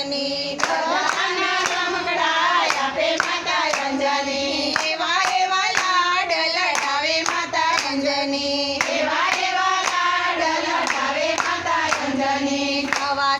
અંજની માતા અંજની એવા એવા લાડ લડાવે માતા અંજની એવા એવા લાડ લડાવે માતા અંજની ખવા